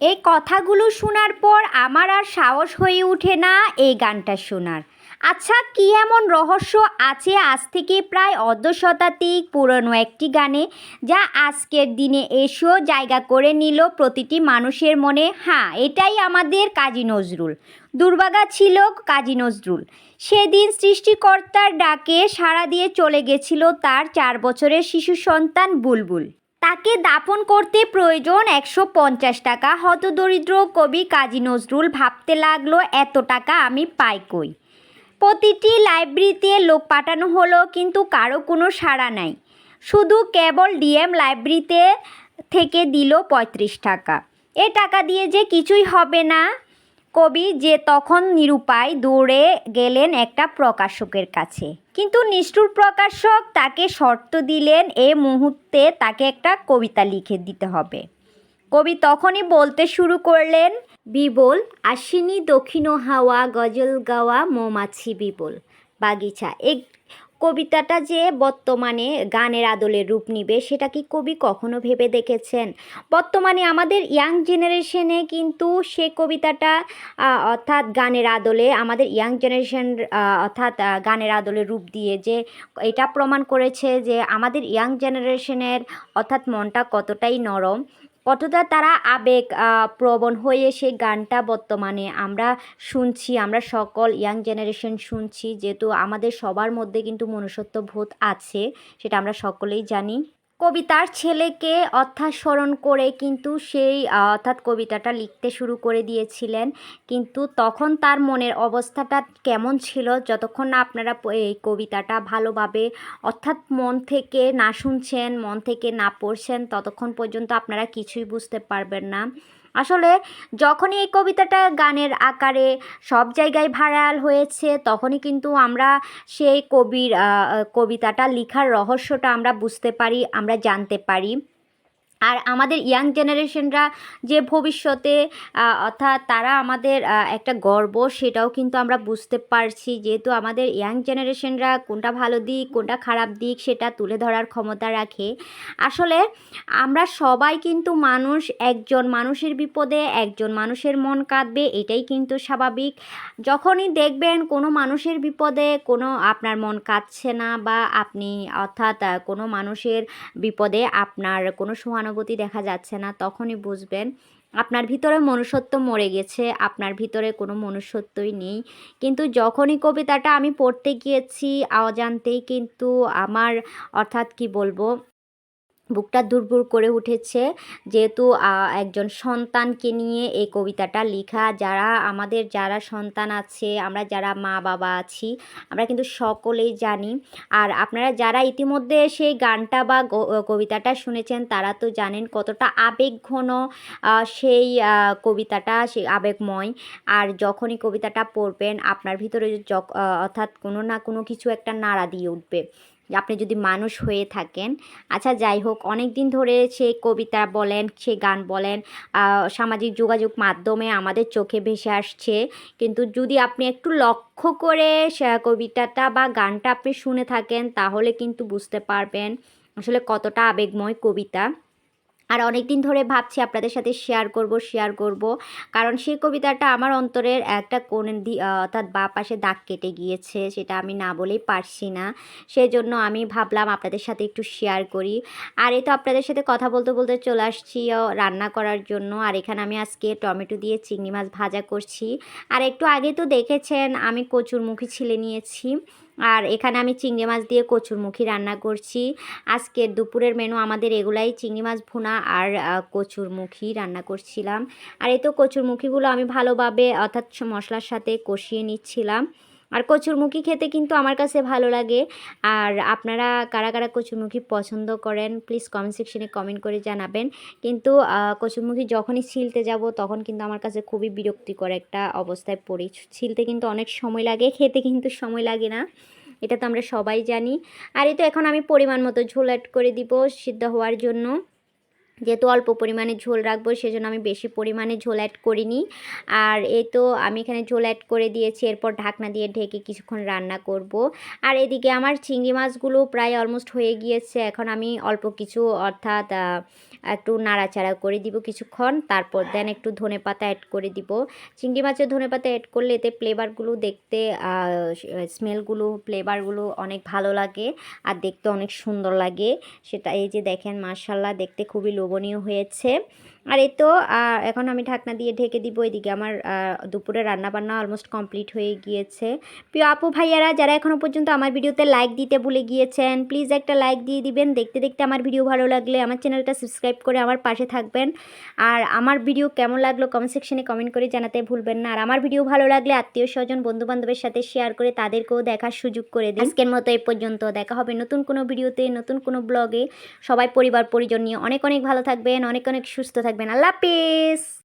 এই কথাগুলো শোনার পর আমার আর সাহস হয়ে ওঠে না এই গানটা শোনার। আচ্ছা কি এমন রহস্য আছে আজ থেকে প্রায় অর্ধ শতাধিক পুরনো একটি গানে যা আজকের দিনে এসেও জায়গা করে নিল প্রতিটি মানুষের মনে? হ্যাঁ এটাই আমাদের কাজী নজরুল। দুর্বাগা ছিল কাজী নজরুল। সেদিন সৃষ্টিকর্তার ডাকে সাড়া দিয়ে চলে গেছিল তার চার বছরের শিশু সন্তান বুলবুল। তাকে দাপন করতে প্রয়োজন একশো পঞ্চাশ টাকা। হতদরিদ্র কবি কাজী নজরুল ভাবতে লাগল, এত টাকা আমি পাই কই? প্রতিটি লাইব্রেরিতে লোক পাঠানো হলো, কিন্তু কারও কোনো সাড়া নাই। শুধু কেবল ডিএম লাইব্রেরিতে থেকে দিল পঁয়ত্রিশ টাকা। এ টাকা দিয়ে যে কিছুই হবে না। কবি যে তখন নিরুপায় দৌড়ে গেলেন একটা প্রকাশকের কাছে। কিন্তু নিষ্ঠুর প্রকাশক তাকে শর্ত দিলেন এ মুহূর্তে তাকে একটা কবিতা লিখে দিতে হবে। কবি তখনই বলতে শুরু করলেন, বিবল আশ্বিনী দক্ষিণ হাওয়া গজল গাওয়া মৌমাছি বিবল। বাগিচা এই কবিতাটা যে বর্তমানে গানের আদলে রূপ নিবে, সেটা কি কবি কখনো ভেবে দেখেছেন? বর্তমানে আমাদের ইয়াং জেনারেশনে কিন্তু সে কবিতাটা অর্থাৎ গানের আদলে, আমাদের ইয়াং জেনারেশন অর্থাৎ গানের আদলে রূপ দিয়ে যে এটা প্রমাণ করেছে যে আমাদের ইয়াং জেনারেশনের, অর্থাৎ মনটা কতটাই নরম। কতটা তারা আবেগ প্রবণ হয়ে সেই গানটা বর্তমানে আমরা শুনছি, আমরা সকল ইয়াং জেনারেশন শুনছি, যেহেতু আমাদের সবার মধ্যে কিন্তু মনুষ্যত্ব বোধ আছে, সেটা আমরা সকলেই জানি। কবিতার ছেলেকে অর্থাৎ স্মরণ করে কিন্তু সেই অর্থাৎ কবিতাটা লিখতে শুরু করে দিয়েছিলেন। কিন্তু তখন তার মনের অবস্থাটা কেমন ছিল যতক্ষণ না আপনারা এই কবিতাটা ভালোভাবে, অর্থাৎ মন থেকে না শুনছেন, মন থেকে না পড়ছেন, ততক্ষণ পর্যন্ত আপনারা কিছুই বুঝতে পারবেন না। আসলে যখনই এই কবিতাটা গানের আকারে সব জায়গায় ভাইরাল হয়েছে, তখনই কিন্তু আমরা সেই কবির কবিতাটা, লিখার রহস্যটা আমরা বুঝতে পারি, আমরা জানতে পারি। আর আমাদের ইয়াং জেনারেশনরা যে ভবিষ্যতে অর্থাৎ তারা আমাদের একটা গর্ব, সেটাও কিন্তু আমরা বুঝতে পারছি। যেহেতু আমাদের ইয়াং জেনারেশনরা কোনটা ভালো দিক, কোনটা খারাপ দিক, সেটা তুলে ধরার ক্ষমতা রাখে। আসলে আমরা সবাই কিন্তু মানুষ, একজন মানুষের বিপদে একজন মানুষের মন কাঁদবে, এটাই কিন্তু স্বাভাবিক। যখনই দেখবেন কোনো মানুষের বিপদে কোনো আপনার মন কাঁদছে না বা আপনি, অর্থাৎ কোনো মানুষের বিপদে আপনার কোনো সহানুভূতি দেখা যাচ্ছে না, তখনই বুঝবেন আপনার ভিতরে মনুষ্যত্ব মরে গেছে, আপনার ভিতরে কোনো মনুষ্যত্বই নেই। কিন্তু যখনই কবিতাটা আমি পড়তে গিয়েছি, অজান্তেই কিন্তু আমার অর্থাৎ কি বলব বুকটা দুর্বুর করে উঠেছে। যেহেতু একজন সন্তানকে নিয়ে এই কবিতাটা লেখা, যারা আমাদের যারা সন্তান আছে, আমরা যারা মা বাবা আছি, আমরা কিন্তু সকলেই জানি। আর আপনারা যারা ইতিমধ্যে সেই গানটা বা কবিতাটা শুনেছেন, তারা তো জানেন কতটা আবেগঘন সেই কবিতাটা, সেই আবেগময়। আর যখনই কবিতাটা পড়বেন, আপনার ভিতরে অর্থাৎ কোনো না কোনো কিছু একটা নাড়া দিয়ে উঠবে। আপনি যদি মানুষ হয়ে থাকেন আচ্ছা যাই হোক অনেক দিন ধরে সে কবিতা বলেন, সে গান বলেন সামাজিক যোগাযোগ মাধ্যমে আমাদের চোখে ভেসে আসছে। কিন্তু যদি আপনি একটু লক্ষ্য করে কবিতাটা বা গানটা আপনি শুনে থাকেন, তাহলে কিন্তু বুঝতে পারবেন আসলে কতটা আবেগময় কবিতা। আর অনেক দিন ধরে ভাবছি আপনাদের সাথে শেয়ার করব শেয়ার করব। কারণ সেই কবিতাটা আমার অন্তরের একটা কোন অর্থাৎ বা পাশে দাগ কেটে গিয়েছে, সেটা আমি না বলেই পারছি না। সেই জন্য আমি ভাবলাম আপনাদের সাথে একটু শেয়ার করি। আর এই তো আপনাদের সাথে কথা বলতে বলতে চলে আসছি রান্না করার জন্য। আর এখানে আমি আজকে টমেটো দিয়ে চিংড়ি মাছ ভাজা করছি। আর একটু আগে তো দেখেছেন, আমি কচুরমুখী ছিলে নিয়েছি। আর এখানে আমি চিংড়ি মাছ দিয়ে কচুরমুখী রান্না করছি। আজকের দুপুরের মেনু আমাদের এগুলাই চিংড়ি মাছ ভুনা আর কচুরমুখী রান্না করছিলাম। আর এই তো কচুরমুখীগুলো আমি ভালোভাবে, অর্থাৎ মশলার সাথে কষিয়ে নিচ্ছিলাম। আর কচুরমুখী খেতে কিন্তু আমার কাছে ভালো লাগে। আর আপনারা কারা কারা কচুরমুখী পছন্দ করেন প্লিজ কমেন্ট সেকশনে কমেন্ট করে জানাবেন। কিন্তু কচুরমুখী যখনই ছিলতে যাব, তখন কিন্তু আমার কাছে খুবই বিরক্তিকর একটা অবস্থায় পড়ি। ছিলতে কিন্তু অনেক সময় লাগে, খেতে কিন্তু সময় লাগে না। এটা তো আমরা সবাই জানি। আর এই তো এখন আমি পরিমাণ মতো ঝোল অ্যাড করে দিব সিদ্ধ হওয়ার জন্য। যেহেতু অল্প পরিমাণে ঝোল রাখব, সেজন্য আমি বেশি পরিমাণে ঝোল অ্যাড করিনি। আর এই তো আমি এখানে ঝোল অ্যাড করে দিয়েছি, এরপর ঢাকনা দিয়ে ঢেকে কিছুক্ষণ রান্না করব। আর এদিকে আমার চিংড়ি মাছগুলো প্রায় অলমোস্ট হয়ে গিয়েছে, এখন আমি অল্প কিছু অর্থাৎ একটু নাড়াচাড়া করে দিব কিছুক্ষণ, তারপর দেন একটু ধনে পাতা অ্যাড করে দিব। চিংড়ি মাছের ধনে পাতা অ্যাড করলে এতে ফ্লেভারগুলো দেখতে স্মেলগুলো ফ্লেভারগুলো অনেক ভালো লাগে, আর দেখতে অনেক সুন্দর লাগে। সেটা এই যে দেখেন মার্শাল্লাহ দেখতে খুবই লোভনীয় হয়েছে। আর এই তো এখন আমি ঢাকনা দিয়ে ঢেকে দিব এদিকে। আমার দুপুরে রান্না বান্না অলমোস্ট কমপ্লিট হয়ে গিয়েছে। প্রিয় আপু ভাইয়ারা, যারা এখনও পর্যন্ত আমার ভিডিওতে লাইক দিতে ভুলে গিয়েছেন প্লিজ একটা লাইক দিয়ে দিবেন। দেখতে দেখতে আমার ভিডিও ভালো লাগলে আমার চ্যানেলটা সাবস্ক্রাইব করে আমার পাশে থাকবেন। আর আমার ভিডিও কেমন লাগল কমেন্ট সেকশনে কমেন্ট করে জানাতে ভুলবেন না। আর আমার ভিডিও ভালো লাগলে আত্মীয় স্বজন বন্ধু বান্ধবের সাথে শেয়ার করে তাদেরকেও দেখার সুযোগ করে দিন। আজকের মতো এই পর্যন্ত। দেখা হবে নতুন কোনো ভিডিওতে নতুন কোনো ব্লগে সবাই পরিবার পরিজন নিয়ে অনেক অনেক ভালো থাকবেন, অনেক অনেক সুস্থ থাকবেন আল্লাহ হাফিজ